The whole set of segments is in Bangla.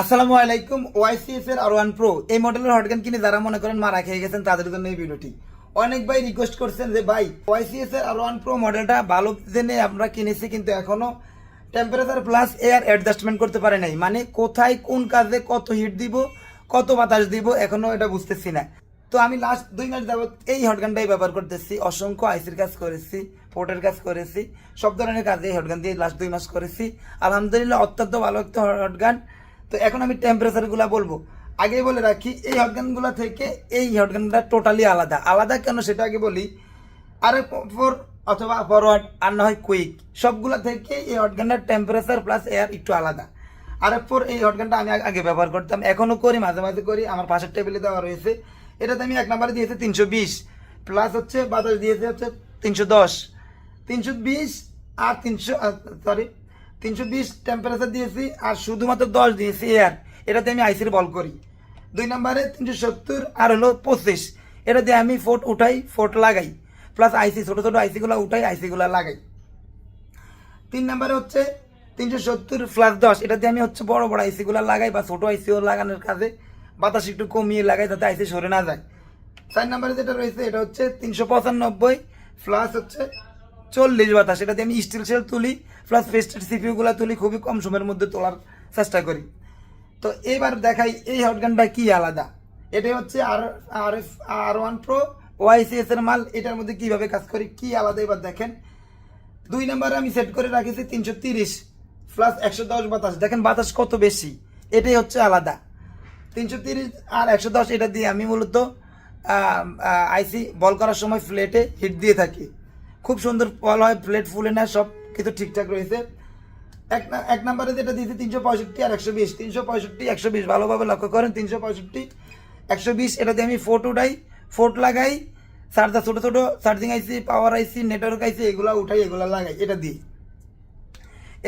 আসসালামু আলাইকুম ওয়াইসিএস এর আর ওয়ান প্রো এই মডেলের হটগান কিনে যারা মনে করেন মারা খেয়ে গেছেন, তাদের জন্য এই ভিডিওটি। অনেক ভাই রিকোয়েস্ট করছেন যে, ভাই ওয়াইসিএস এর আর ওয়ান প্রো মডেলটা ভালো জেনে আমরা কিনেছি, কিন্তু এখনও টেম্পারেচার প্লাস এয়ার অ্যাডজাস্টমেন্ট করতে পারে নাই। মানে কোথায়, কোন কাজে কত হিট দিব, কত বাতাস দিব, এখনও এটা বুঝতেছি না। তো আমি লাস্ট দুই মাস যাবত এই হটগানটাই ব্যবহার করতেছি। অসংখ্য আইসির কাজ করেছি পোর্টের কাজ করেছি, সব ধরনের কাজ এই হটগান দিয়ে লাস্ট দুই মাস করেছি। আলহামদুলিল্লাহ, অত্যন্ত ভালো একটা হটগান। তো এখন আমি টেম্পারেচারগুলা বলব। আগেই বলে রাখি, এই হটগানগুলা থেকে এই হটগানটা টোটালি আলাদা। আলাদা কেন সেটা আগে বলি? আর ফোর অথবা ফরওয়ার্ড আর না হয় কুইক সবগুলা থেকে এই হটগানটার টেম্পারেচার প্লাস এয়ার একটু আলাদা। আর ফোর এই হটগানটা আমি আগে ব্যবহার করতাম, এখনও করি, মাঝে মাঝে করি, আমার পাশের টেবিলে দেওয়া রয়েছে। এটাতে আমি এক নম্বরে দিয়েছি তিনশো বিশ প্লাস হচ্ছে বাতাস দিয়েছে হচ্ছে তিনশো দশ। তিনশো বিশ আর তিনশো সরি তিনশো বিশ টেম্পারেচার দিয়েছি আর শুধুমাত্র দশ দিয়েছি এয়ার এটাতে আমি আইসির বল করি। দুই নম্বরে তিনশো সত্তর, আর হলো পঁচিশ। এটা দিয়ে আমি ফোট উঠাই ফোট লাগাই। প্লাস আইসি ছোটো ছোটো আইসিগুলো উঠাই আইসিগুলো লাগাই। তিন নম্বরে হচ্ছে তিনশো সত্তর প্লাস দশ। এটা দিয়ে আমি হচ্ছে বড় বড় আইসিগুলো লাগাই বা ছোটো আইসিও লাগানোর কাজে বাতাস একটু কমিয়ে লাগাই যাতে আইসি সরে না যায়। চার নম্বরে যেটা রয়েছে, এটা হচ্ছে তিনশো পঁচানব্বই প্লাস হচ্ছে চল্লিশ বাতাস, এটা দিয়ে আমি স্টিল সেল তুলি প্লাস ফেস্টেড সিপিউগুলো তুলি, খুবই কম সময়ের মধ্যে তোলার চেষ্টা করি। তো এবার দেখাই, এই হটগানটা কি আলাদা? এটা হচ্ছে আর আর F R one pro YCS এর মাল, এটার মধ্যে কীভাবে কাজ করি, কি আলাদা? এবার দেখেন। দুই নম্বরে আমি সেট করে রাখেছি তিনশো তিরিশ প্লাস একশো দশ বাতাস। দেখেন বাতাস কত বেশি, এটাই হচ্ছে আলাদা। তিনশো তিরিশ আর একশো দশ, এটা দিয়ে আমি মূলত আইসি, বল করার সময় ফ্লেটে হিট দিয়ে থাকি। খুব সুন্দর ফল হয় প্লেট ফুলে না, সব কিছু ঠিকঠাক রয়েছে। এক এক নম্বরে যেটা দিয়েছে তিনশো পঁয়ষট্টি আর একশো বিশ। তিনশো পঁয়ষট্টি, একশো বিশ, ভালোভাবে লক্ষ্য করেন, তিনশো পঁয়ষট্টি, একশো বিশ এটাতে আমি ফোট উঠাই, ফোট লাগাই চার্জার ছোটো ছোটো চার্জিং আইসি পাওয়ার আইসি নেটওয়ার্ক আইসি এগুলো উঠাই, এগুলো লাগাই, এটা দিই।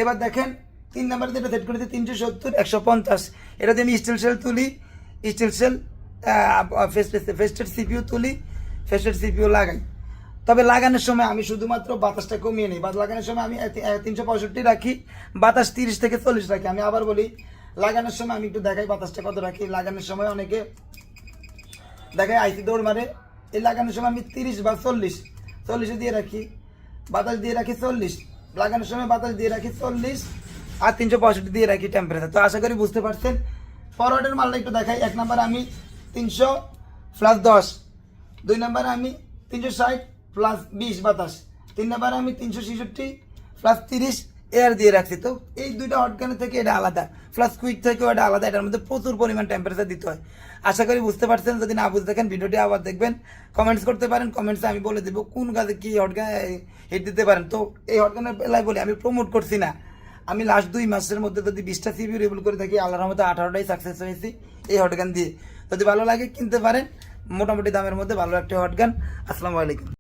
এবার দেখেন, তিন নাম্বার যেটা সেট করেছি তিনশো সত্তর, একশো পঞ্চাশ। এটাতে আমি স্টিল সেল তুলি স্টিল সেল ফেস্টেড সিপিউ তুলি ফেস্টেড সিপিউ লাগাই। তবে লাগানোর সময় আমি শুধুমাত্র বাতাসটা কমিয়ে নিই। লাগানোর সময় আমি তিনশো পঁয়ষট্টি রাখি, বাতাস তিরিশ থেকে চল্লিশ রাখি। আমি আবার বলি, লাগানোর সময় আমি একটু দেখাই বাতাসটা কত রাখি। লাগানোর সময় অনেকে দেখায় আইসি দৌড় মারে। এই লাগানোর সময় আমি তিরিশ বা চল্লিশ, চল্লিশে দিয়ে রাখি, বাতাস দিয়ে রাখি চল্লিশ, লাগানোর সময় বাতাস দিয়ে রাখি চল্লিশ আর তিনশো পঁয়ষট্টি দিয়ে রাখি টেম্পারেচার তো আশা করি বুঝতে পারছেন। ফরওয়ার্ডের মালটা একটু দেখাই। এক নম্বর আমি তিনশো প্লাস দশ, দুই নম্বরে আমি তিনশো ষাট প্লাস বিশ বাতাস। তিন নম্বরে আমি তিনশো ছেষট্টি প্লাস তিরিশ এয়ার দিয়ে রাখছি। তো এই দুইটা হটগানের থেকে এটা আলাদা। প্লাস কুইক থেকেও এটা আলাদা। এটার মধ্যে প্রচুর পরিমাণ টেম্পারেচার দিতে হয়। আশা করি বুঝতে পারছেন। যদি না বুঝতে দেখেন ভিডিওটি আবার দেখবেন। কমেন্টস করতে পারেন। কমেন্টসে আমি বলে দেবো কোন কাজে কী হটগান হিট দিতে পারেন। তো এই হটগানের বেলায় বলি, আমি প্রমোট করছি না। আমি লাস্ট দুই মাসের মধ্যে যদি বিশটা সিবি রেবল করে থাকি, আল্লাহর মতো আঠারোটাই সাকসেস হয়েছি এই হটগান দিয়ে। যদি ভালো লাগে, কিনতে পারেন। মোটামুটি দামের মধ্যে ভালো একটা হটগান আসসালামু আলাইকুম।